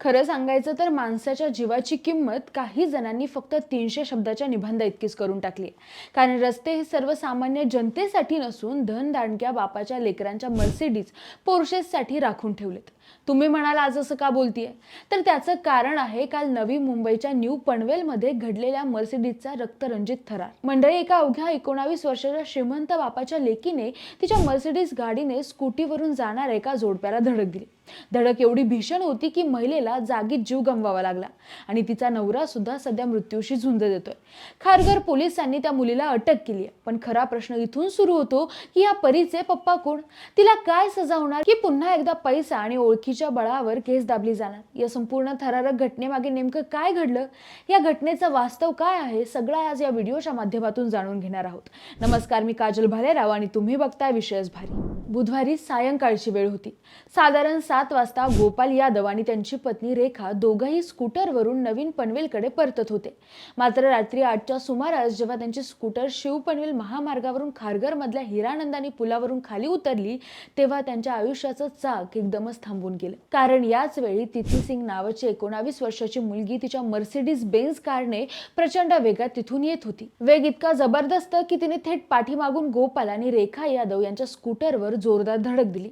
खरं सांगायचं तर माणसाच्या जीवाची किंमत काही जणांनी फक्त तीनशे शब्दाच्या निबंध इतकीच करून टाकली. कारण रस्ते हे सर्वसामान्य जनतेसाठी नसून धनदांडक्या बापाच्या लेकरांच्या मर्सिडीज पोर्शेससाठी राखून ठेवलेत. तुम्ही म्हणाल आज असं का बोलतीये? तर त्याचं कारण आहे काल नवी मुंबईच्या न्यू पनवेलमध्ये घडलेल्या मर्सिडीजचा रक्तरंजित थरार. मंडळी एका अवघ्या एकोणावीस वर्षाच्या श्रीमंत बापाच्या लेकीने तिच्या मर्सिडीज गाडीने स्कूटीवरून जाणाऱ्या एका जोडप्याला धडक दिली. धडक एवढी भीषण होती की महिलेला जागीच जीव गमवावा लागला. आणि तिचा नवरा सुद्धा सध्या मृत्यूशी झुंज देतोय. खारघर पोलिसांनी त्या मुलीला अटक केली आहे. पण खरा प्रश्न इथून सुरू होतो की या परीचे पप्पा कोण? तिला काय सजा होणार? की पुन्हा एकदा पैसा आणि ओळखीच्या बळावर केस दाबली जाणार? या संपूर्ण थरारक घटनेमागे नेमकं काय घडलं? या घटनेचं वास्तव काय आहे? सगळं आज या व्हिडिओच्या माध्यमातून जाणून घेणार आहोत. नमस्कार मी काजल भालेराव आणि तुम्ही बघताय विषयच भारी. बुधवारी सायंकाळची वेळ होती. साधारण सात वाजता गोपाल यादव आणि त्यांची पत्नी रेखा दोघंही स्कूटरवरून नवीन पनवेलकडे परतत होते. मात्र रात्री आठच्या सुमारास जेव्हा त्यांची स्कूटर शिव पनवेल महामार्गावरून खारघरमधल्या हिरानंदानी पुलावरून खाली उतरली तेव्हा त्यांच्या आयुष्याचं चाक एकदमच थांबून गेलं. कारण याच वेळी तिथी सिंग नावाची एकोणावीस वर्षाची मुलगी तिच्या मर्सिडीज बेन्स कारने प्रचंड वेगात तिथून येत होती. वेग इतका जबरदस्त की तिने थेट पाठीमागून गोपाल आणि रेखा यादव यांच्या स्कूटरवर जोरदार धडक दिली.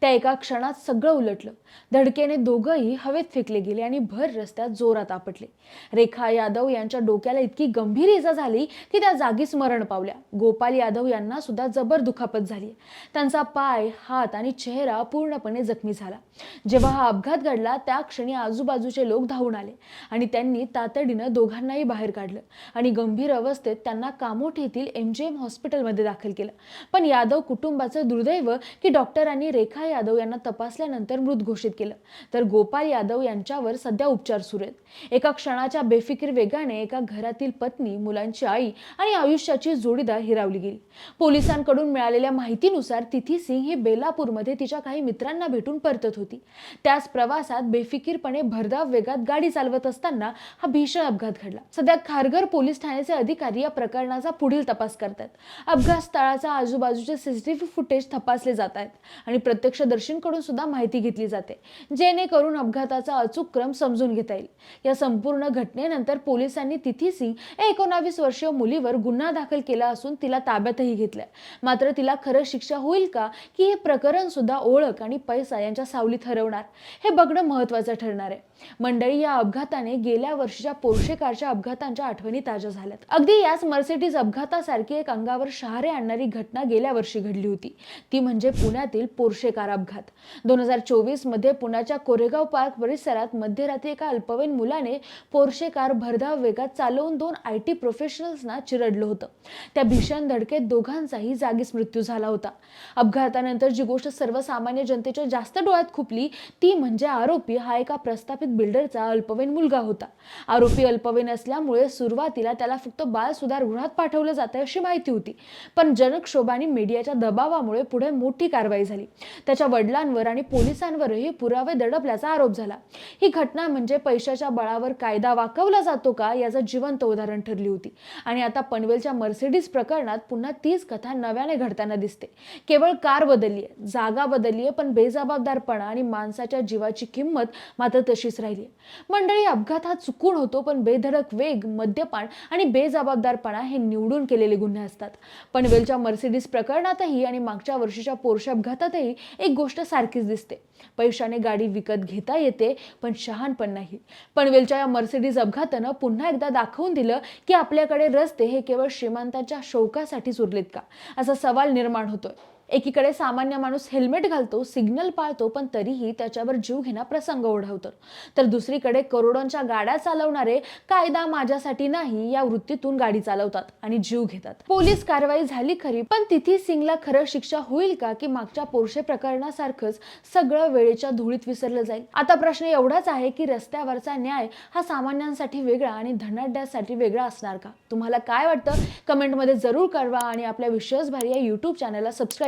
त्या एका क्षणात सगळं उलटलं. धडकेने दोघंही हवेत फेकले गेले आणि भर रस्त्यात जोरात आपटले. रेखा यादव यांच्या डोक्याला इतकी गंभीर इजा झाली की त्या जागीच मरण पावल्या. गोपाल यादव यांना सुद्धा जबर दुखापत झाली त्यांचा पाय हात आणि चेहरा पूर्णपणे जखमी झाला. जेव्हा हा अपघात घडला त्या क्षणी आजूबाजूचे लोक धावून आले आणि त्यांनी तातडीनं दोघांनाही बाहेर काढलं आणि गंभीर अवस्थेत त्यांना कामोठ येथील एम जी एम हॉस्पिटलमध्ये दाखल केलं. पण यादव कुटुंबाचं दुर्दैव की डॉक्टरांनी रेखा यादव यांना तपासल्यानंतर मृत घोषित केलं. तर गोपाल यादव यांच्यावर सध्या उपचार सुरू आहेत. एका क्षणाच्या बेफिकीर वेगाने एका घरातील पत्नी मुलांची आई आणि आयुष्याची जोडीदार हिरावली गेली. पोलिसांकडून मिळालेल्या माहितीनुसार तिथी सिंग ही बेलापूरमध्ये तिच्या काही मित्रांना भेटून परतत होती. त्याच प्रवासात बेफिकीरपणे भरधाव वेगात गाडी चालवत असताना हा भीषण अपघात घडला. सध्या खारघर पोलीस ठाण्याचे अधिकारी या प्रकरणाचा पुढील तपास करतात. अपघात स्थळाचा आजूबाजूचे सीसीटीव्ही फुटेज तपासले जात आहेत आणि प्रत्यक्षदर्शींकडून सुद्धा माहिती घेतली जाते जेणेकरून अपघाताचा अचूक क्रम समजून घेता येईल. या संपूर्ण घटनेनंतर पोलिसांनी तिथी सिंग या एकोणावीस वर्षीय मुलीवर गुन्हा दाखल केला असून तिला ताब्यातही घेतलंय. मात्र तिला खरं शिक्षा होईल का? की हे प्रकरण सुद्धा ओळख आणि पैसा यांच्या सावलीत हरवणार हे बघणं महत्वाचं ठरणार आहे. मंडळी या अपघाताने गेल्या वर्षीच्या पोर्शे कारच्या अपघातांच्या आठवणी ताज्या झाल्यात. अगदी याच मर्सिडीज अपघातासारखी एक अंगावर शहारे आणणारी घटना गेल्या वर्षी घडली होती. ती म्हणजे पुण्यातील पोर्शे कार अपघात दोन हजार चोवीसमध्ये पुण्याच्या कोरेगाव पार्क परिसरात मध्यरात्री एका अल्पवयीन मुलाने पोर्शे कार भरधाव वेगात चालवून दोन आय टी प्रोफेशनल्सना चिरडलं होतं. त्या भीषण धडकेत दोघांचाही जागीच मृत्यू झाला होता. अपघातानंतर जी गोष्ट सर्वसामान्य जनतेच्या जास्त डोळ्यात खुपली ती म्हणजे आरोपी हा एका प्रस्थापित बिल्डरचा अल्पवयीन मुलगा होता. आरोपी अल्पवयीन असल्यामुळे सुरुवातीला त्याला फक्त बाल सुधारगृहात पाठवलं जातं अशी माहिती होती. पण जनक्षोभाने मीडियाच्या दबावामुळे पुढे मोठी कारवाई झाली. त्याच्या वडिलांवर आणि पोलिसांवरही पुरावे दडपल्याचा आरोप झाला. ही घटना म्हणजे पैशाच्या बळावर कायदा वाकवला जातो का याचं जिवंत उदाहरण ठरली होती. आणि आता पनवेलच्या मर्सिडीज प्रकरणात पुन्हा तीच कथा नव्याने घडताना दिसते. केवळ कार बदलली आहे जागा बदलली आहे पण बेजबाबदारपणा आणि माणसाच्या जीवाची किंमत मात्र तशीच राहिली मंडळी अपघात हा चुकून होतो पण बेधडक वेग मद्यपान आणि बेजबाबदारपणा हे निवडून केलेले गुन्हे असतात. पनवेलच्या मर्सिडीज प्रकरणातही आणि मागच्या वर्षीच्या पोर्श अपघातातही एक गोष्ट सारखीच दिसते. पैशाने गाडी विकत घेता येते पण शहाणपण नाही. पनवेलच्या या मर्सिडीज अपघातानं पुन्हा एकदा दाखवून दिलं की आपल्याकडे रस्ते हे केवळ श्रीमंतांच्या शौकासाठीच उरलेत का? असा सवाल निर्माण होतोय. एकीकडे सामान्य माणूस हेल्मेट घालतो सिग्नल पाळतो पण तरीही त्याच्यावर जीव घेणा प्रसंग ओढवतो. तर दुसरीकडे करोडोंच्या गाड्या चालवणारे कायदा माझ्यासाठी नाही या वृत्तीतून गाडी चालवतात आणि जीव घेतात. पोलीस कारवाई झाली खरी पण तिथे सिंगला खरं शिक्षा होईल का की मागच्या पोर्शे प्रकरणासारखंच सगळं वेळेच्या धुळीत विसरलं जाईल? आता प्रश्न एवढाच आहे की रस्त्यावरचा न्याय हा सामान्यांसाठी वेगळा आणि धनाढ्यासाठी वेगळा असणार का? तुम्हाला काय वाटतं? कमेंटमध्ये जरूर कळवा आणि आपल्या विश्वासभारी या यूट्यूब चॅनलला